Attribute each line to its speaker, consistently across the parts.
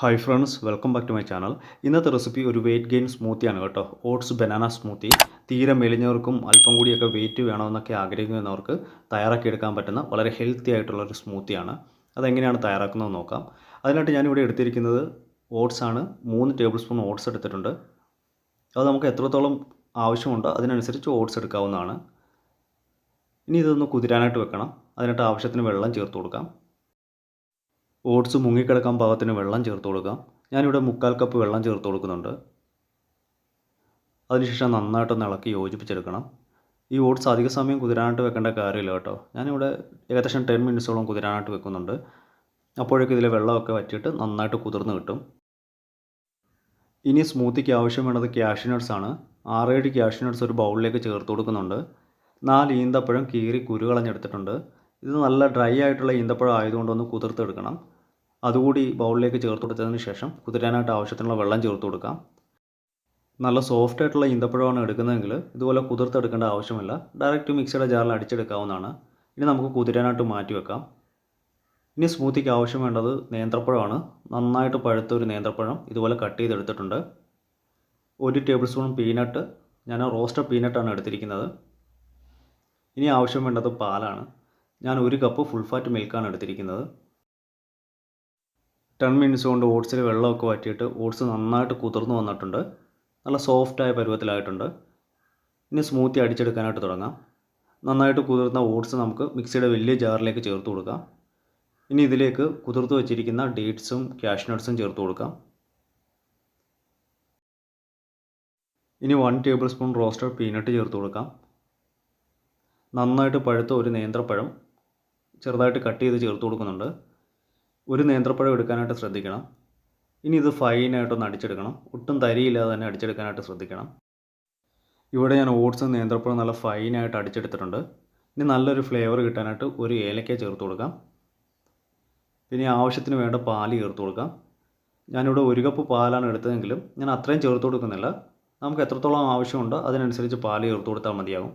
Speaker 1: Hi friends welcome back to my channel ഇന്നത്തെ recipe ഒരു weight gain സ്മൂത്തിയാണ് കേട്ടോ. ഓട്സ് ബനാന സ്മൂത്തി തീരെ മെലിഞ്ഞവർക്കും അല്പം കൂടിയൊക്കെ വെയിറ്റ് വേണമെന്നൊക്കെ ആഗ്രഹിക്കുന്നവർക്ക് തയ്യാറാക്കിയെടുക്കാൻ പറ്റുന്ന വളരെ ഹെൽത്തി ആയിട്ടുള്ള ഒരു സ്മൂത്തിയാണ് അതെങ്ങനെയാണ് തയ്യാറാക്കുന്നത് നോക്കാം. അതിനായിട്ട് ഞാനിവിടെ എടുത്തിരിക്കുന്നത് ഓട്സ് ആണ്. മൂന്ന് ടേബിൾ സ്പൂൺ ഓട്സ് എടുത്തിട്ടുണ്ട്. അത് നമുക്ക് എത്രത്തോളം ആവശ്യമുണ്ടോ അതിനനുസരിച്ച് ഓട്സ് എടുക്കാവുന്നതാണ്. ഇനി ഇതൊന്ന് കുതിരാനായിട്ട് വെക്കണം. അതിനായിട്ട് ആവശ്യത്തിന് വെള്ളം ചേർത്ത് കൊടുക്കാം. ഓട്സ് മുങ്ങിക്കിടക്കാൻ പാകത്തിന് വെള്ളം ചേർത്ത് കൊടുക്കാം. ഞാനിവിടെ മുക്കാൽ കപ്പ് വെള്ളം ചേർത്ത് കൊടുക്കുന്നുണ്ട്. അതിനുശേഷം നന്നായിട്ടൊന്ന് ഇളക്കി യോജിപ്പിച്ചെടുക്കണം. ഈ ഓട്സ് അധിക സമയം കുതിരാനായിട്ട് വെക്കേണ്ട കാര്യമില്ല കേട്ടോ. ഞാനിവിടെ ഏകദേശം ടെൻ മിനിറ്റ്സോളം കുതിരാനായിട്ട് വെക്കുന്നുണ്ട്. അപ്പോഴേക്കും ഇതിലെ വെള്ളമൊക്കെ വറ്റിയിട്ട് നന്നായിട്ട് കുതിർന്ന് കിട്ടും. ഇനി സ്മൂത്തിക്ക് ആവശ്യം വേണ്ടത് ക്യാഷ്യൂനട്ട്സ് ആണ്. ആറേഴ് ക്യാഷ്യൂനട്ട്സ് ഒരു ബൗളിലേക്ക് ചേർത്ത് കൊടുക്കുന്നുണ്ട്. നാല് ഈന്തപ്പഴം കീറി കുരു കളഞ്ഞെടുത്തിട്ടുണ്ട്. ഇത് നല്ല ഡ്രൈ ആയിട്ടുള്ള ഈന്തപ്പഴം ആയതുകൊണ്ട് ഒന്ന് കുതിർത്തെടുക്കണം. അതുകൂടി ബൗളിലേക്ക് ചേർത്ത് കൊടുത്തതിന് ശേഷം കുതിരാനായിട്ട് ആവശ്യത്തിനുള്ള വെള്ളം ചേർത്ത് കൊടുക്കാം. നല്ല സോഫ്റ്റ് ആയിട്ടുള്ള ഈന്തപ്പഴമാണ് എടുക്കുന്നതെങ്കിൽ ഇതുപോലെ കുതിർത്തെടുക്കേണ്ട ആവശ്യമില്ല. ഡയറക്റ്റ് മിക്സിയുടെ ജാറിൽ അടിച്ചെടുക്കാവുന്നതാണ്. ഇനി നമുക്ക് കുതിരാനായിട്ട് മാറ്റി വെക്കാം. ഇനി സ്മൂത്തിക്ക് ആവശ്യം വേണ്ടത് നേന്ത്രപ്പഴമാണ്. നന്നായിട്ട് പഴുത്ത ഒരു നേന്ത്രപ്പഴം ഇതുപോലെ കട്ട് ചെയ്തെടുത്തിട്ടുണ്ട്. ഒരു ടേബിൾ സ്പൂൺ പീനട്ട് ഞാൻ റോസ്റ്റഡ് പീനട്ടാണ് എടുത്തിരിക്കുന്നത്. ഇനി ആവശ്യം വേണ്ടത് പാലാണ്. ഞാൻ ഒരു കപ്പ് ഫുൾ ഫാറ്റ് മിൽക്കാണ് എടുത്തിരിക്കുന്നത്. ടെൻ മിനിറ്റ്സ് കൊണ്ട് ഓട്സിൽ വെള്ളമൊക്കെ വറ്റിയിട്ട് ഓട്സ് നന്നായിട്ട് കുതിർന്നു വന്നിട്ടുണ്ട്. നല്ല സോഫ്റ്റായ പരുവത്തിലായിട്ടുണ്ട്. ഇനി സ്മൂത്തി അടിച്ചെടുക്കാനായിട്ട് തുടങ്ങാം. നന്നായിട്ട് കുതിർന്ന ഓട്സ് നമുക്ക് മിക്സിയുടെ വലിയ ജാറിലേക്ക് ചേർത്ത് കൊടുക്കാം. ഇനി ഇതിലേക്ക് കുതിർത്ത് വെച്ചിരിക്കുന്ന ഡേറ്റ്സും ക്യാഷ്നട്ട്സും ചേർത്ത് കൊടുക്കാം. ഇനി one tablespoon roasted peanut ചേർത്ത് കൊടുക്കാം. നന്നായിട്ട് പഴുത്ത ഒരു നേന്ത്രപ്പഴം ചെറുതായിട്ട് കട്ട് ചെയ്ത് ചേർത്ത് കൊടുക്കുന്നുണ്ട്. ഒരു നേന്ത്രപ്പഴം എടുക്കാനായിട്ട് ശ്രദ്ധിക്കണം. ഇനി ഇത് ഫൈനായിട്ടൊന്ന് അടിച്ചെടുക്കണം. ഒട്ടും തരിയില്ലാതെ തന്നെ അടിച്ചെടുക്കാനായിട്ട് ശ്രദ്ധിക്കണം. ഇവിടെ ഞാൻ ഓട്സ് നേന്ത്രപ്പഴം നല്ല ഫൈനായിട്ട് അടിച്ചെടുത്തിട്ടുണ്ട്. ഇനി നല്ലൊരു ഫ്ലേവർ കിട്ടാനായിട്ട് ഒരു ഏലക്ക ചേർത്ത് കൊടുക്കാം. പിന്നെ ആവശ്യത്തിന് വേണ്ട പാൽ ചേർത്ത് കൊടുക്കാം. ഞാനിവിടെ ഒരു കപ്പ് പാലാണ് എടുത്തതെങ്കിലും ഞാൻ അത്രയും ചേർത്ത് കൊടുക്കുന്നില്ല. നമുക്ക് എത്രത്തോളം ആവശ്യമുണ്ടോ അതിനനുസരിച്ച് പാൽ ചേർത്ത് കൊടുത്താൽ മതിയാകും.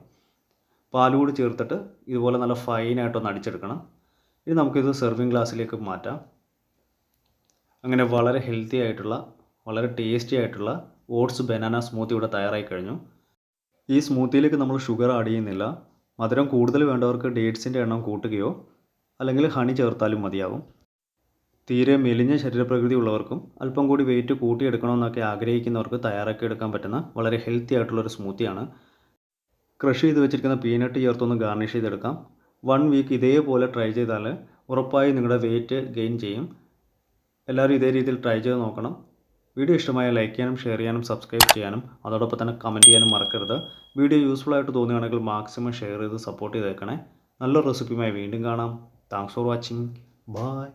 Speaker 1: പാൽ കൂടി ചേർത്തിട്ട് ഇതുപോലെ നല്ല ഫൈനായിട്ടൊന്ന് അടിച്ചെടുക്കണം. ഇനി നമുക്കിത് സെർവിങ് ഗ്ലാസ്സിലേക്ക് മാറ്റാം. അങ്ങനെ വളരെ ഹെൽത്തി ആയിട്ടുള്ള വളരെ ടേസ്റ്റി ആയിട്ടുള്ള ഓട്സ് ബനാന സ്മൂത്തി ഇവിടെ തയ്യാറായി കഴിഞ്ഞു. ഈ സ്മൂത്തിയിലേക്ക് നമ്മൾ ഷുഗർ ആഡ് ചെയ്യുന്നില്ല. മധുരം കൂടുതൽ വേണ്ടവർക്ക് ഡേറ്റ്സിന്റെ എണ്ണം കൂട്ടുകയോ അല്ലെങ്കിൽ ഹണി ചേർത്താലും മതിയാകും തീരെ മെലിഞ്ഞ ശരീരപ്രകൃതി ഉള്ളവർക്കും അല്പം കൂടി വെയിറ്റ് കൂട്ടിയെടുക്കണമെന്നൊക്കെ ആഗ്രഹിക്കുന്നവർക്ക് തയ്യാറാക്കി എടുക്കാൻ പറ്റുന്ന വളരെ ഹെൽത്തി ആയിട്ടുള്ളൊരു സ്മൂത്തിയാണ് ക്രഷ് ചെയ്ത് വെച്ചിരിക്കുന്ന പീനട്ട് ചേർത്തൊന്ന് ഗാർണിഷ് ചെയ്തെടുക്കാം. വൺ വീക്ക് ഇതേപോലെ ട്രൈ ചെയ്താൽ ഉറപ്പായി നിങ്ങളുടെ വെയിറ്റ് ഗെയിൻ ചെയ്യും. എല്ലാവരും ഇതേ രീതിയിൽ ട്രൈ ചെയ്ത് നോക്കണം. വീഡിയോ ഇഷ്ടമായ ലൈക്ക് ചെയ്യാനും ഷെയർ ചെയ്യാനും സബ്സ്ക്രൈബ് ചെയ്യാനും അതോടൊപ്പം തന്നെ കമന്റ് ചെയ്യാനും മറക്കരുത്. വീഡിയോ യൂസ്ഫുൾ ആയിട്ട് തോന്നുകയാണെങ്കിൽ മാക്സിമം ഷെയർ ചെയ്ത് സപ്പോർട്ട് ചെയ്തേക്കണേ. നല്ല റെസിപ്പിയുമായി വീണ്ടും കാണാം. Thanks for watching bye